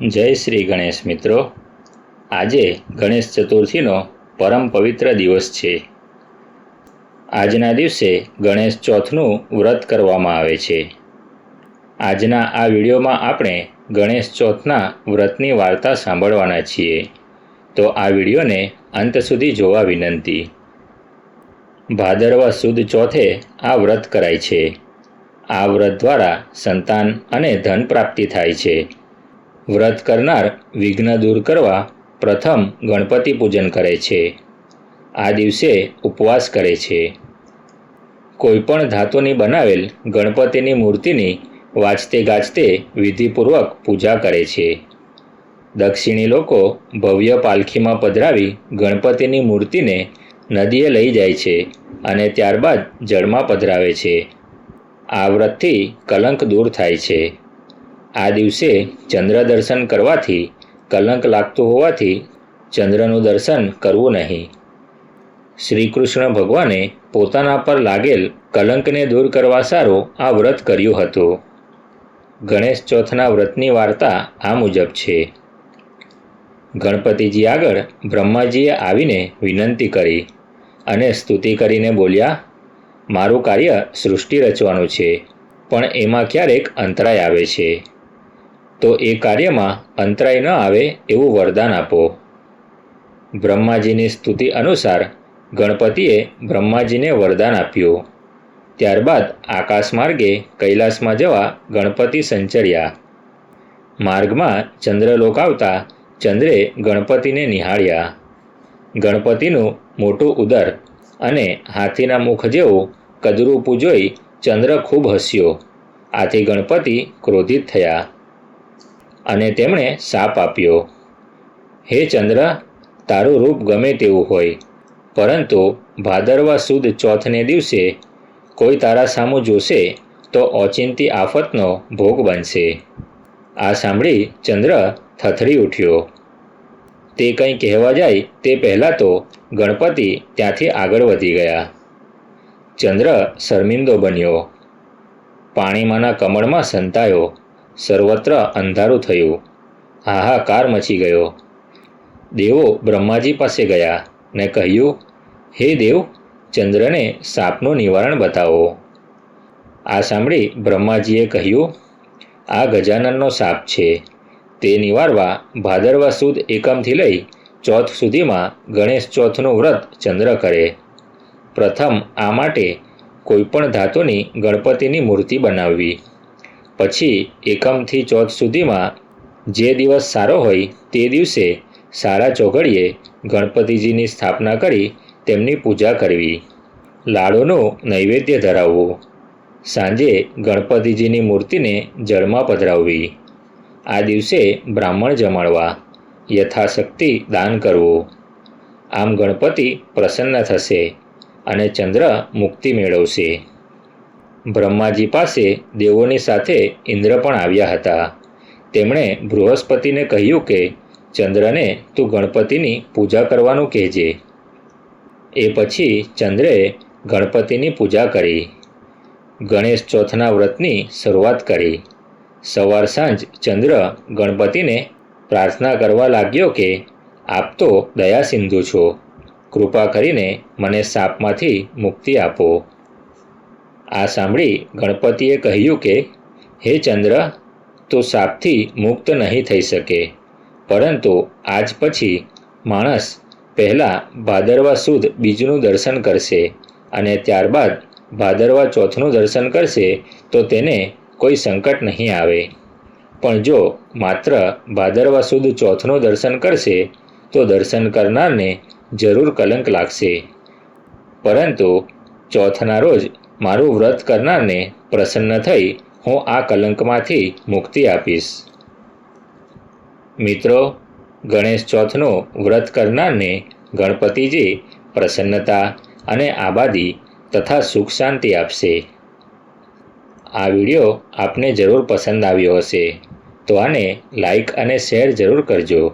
જય શ્રી ગણેશ મિત્રો. આજે ગણેશ ચતુર્થીનો પરમ પવિત્ર દિવસ છે. આજના દિવસે ગણેશ ચોથનું વ્રત કરવામાં આવે છે. આજના આ વિડીયોમાં આપણે ગણેશ ચોથના વ્રતની વાર્તા સાંભળવાના છીએ. તો આ વિડીયોને અંત સુધી જોવા વિનંતી. ભાદરવા સુદ ચોથે આ વ્રત કરાય છે. આ વ્રત દ્વારા સંતાન અને ધન પ્રાપ્તિ થાય છે. વ્રત કરનાર વિઘ્ન દૂર કરવા પ્રથમ ગણપતિ પૂજન કરે છે. આ દિવસે ઉપવાસ કરે છે. કોઈપણ ધાતુની બનાવેલ ગણપતિની મૂર્તિની વાંચતે ગાજતે વિધિપૂર્વક પૂજા કરે છે. દક્ષિણી લોકો ભવ્ય પાલખીમાં પધરાવી ગણપતિની મૂર્તિને નદીએ લઈ જાય છે અને ત્યારબાદ જળમાં પધરાવે છે. આ વ્રતથી કલંક દૂર થાય છે. આ દિવસે ચંદ્ર દર્શન કરવાથી કલંક લાગતું હોવાથી ચંદ્રનું દર્શન કરવું નહીં. શ્રી કૃષ્ણ ભગવાને પોતાના પર લાગેલ કલંકને દૂર કરવા સારું આ વ્રત કર્યું હતું. ગણેશ ચોથના વ્રતની વાર્તા આ મુજબ છે. ગણપતિજી આગળ બ્રહ્માજીએ આવીને વિનંતી કરી અને સ્તુતિ કરીને બોલ્યા, મારું કાર્ય સૃષ્ટિ રચવાનું છે, પણ એમાં ક્યારેક અંતરાય આવે છે. તો એ કાર્યમાં અંતરાય ન આવે એવું વરદાન આપો. બ્રહ્માજીની સ્તુતિ અનુસાર ગણપતિએ બ્રહ્માજીને વરદાન આપ્યું. ત્યારબાદ આકાશ માર્ગે કૈલાસમાં જવા ગણપતિ સંચર્યા. માર્ગમાં ચંદ્રલોક આવતા ચંદ્રે ગણપતિને નિહાળ્યા. ગણપતિનું મોટું ઉદર અને હાથીના મુખ જેવું કદરૂપું જોઈ ચંદ્ર ખૂબ હસ્યો. આથી ગણપતિ ક્રોધિત થયા. અને તેમણે શાપ આપ્યો. હે ચંદ્ર, તારું રૂપ ગમે તેવું હોય, પરંતુ ભાદરવા સુદ ચોથને દિવસે કોઈ તારા સામું જોશે તો ઓચિંતી આફતનો ભોગ બનશે. આ સાંભળી ચંદ્ર થથડી ઉઠ્યો. તે કંઈ કહેવા જાય તે પહેલાં તો ગણપતિ ત્યાંથી આગળ વધી ગયા. ચંદ્ર શર્મિંદો બન્યો. પાણીમાંના કમળમાં સંતાયો. સર્વત્ર અંધારું થયું. હાહાકાર મચી ગયો. દેવો બ્રહ્માજી પાસે ગયા ને કહ્યું, હે દેવ, ચંદ્રને સાપનું નિવારણ બતાવો. આ સાંભળી બ્રહ્માજીએ કહ્યું, આ ગજાનનનો સાપ છે. તે નિવારવા ભાદરવા સુદ એકમથી લઈ ચોથ સુધીમાં ગણેશ ચોથનું વ્રત ચંદ્ર કરે. પ્રથમ આ માટે કોઈપણ ધાતુની ગણપતિની મૂર્તિ બનાવવી. પછી એકમથી ચોથ સુધીમાં જે દિવસ સારો હોય તે દિવસે સારા ચોઘડીએ ગણપતિજીની સ્થાપના કરી તેમની પૂજા કરવી. લાડુનું નૈવેદ્ય ધરાવવું. સાંજે ગણપતિજીની મૂર્તિને જળમાં પધરાવવી. આ દિવસે બ્રાહ્મણ જમાડવા, યથાશક્તિ દાન કરવું. આમ ગણપતિ પ્રસન્ન થશે અને ચંદ્ર મુક્તિ મેળવશે. બ્રહ્માજી પાસે દેવોની સાથે ઇન્દ્ર પણ આવ્યા હતા. તેમણે બૃહસ્પતિને કહ્યું કે, ચંદ્રને તું ગણપતિની પૂજા કરવાનું કહેજે. એ પછી ચંદ્રે ગણપતિની પૂજા કરી. ગણેશ ચોથના વ્રતની શરૂઆત કરી. સવાર સાંજ ચંદ્ર ગણપતિને પ્રાર્થના કરવા લાગ્યો કે, આપ તો દયા સિંધુ છો. કૃપા કરીને મને સાપમાંથી મુક્તિ આપો. આ સાંભળી ગણપતિએ કહ્યું કે, હે ચંદ્ર, તો સાપથી મુક્ત નહીં થઈ શકે. પરંતુ આજ પછી માણસ પહેલાં ભાદરવા સુદ બીજનું દર્શન કરશે અને ત્યારબાદ ભાદરવા ચોથનું દર્શન કરશે તો તેને કોઈ સંકટ નહીં આવે. પણ જો માત્ર ભાદરવા સુદ ચોથનું દર્શન કરશે, તો દર્શન કરનારને જરૂર કલંક લાગશે. પરંતુ ચોથના રોજ મારું વ્રત કરનારને પ્રસન્ન થઈ હું આ કલંકમાંથી મુક્તિ આપીશ. મિત્રો, ગણેશ ચોથનું વ્રત કરનારને ગણપતિજી પ્રસન્નતા અને આબાદી તથા સુખ શાંતિ આપશે. આ વીડિયો આપને જરૂર પસંદ આવ્યો હશે, તો આને લાઈક અને શેર જરૂર કરજો.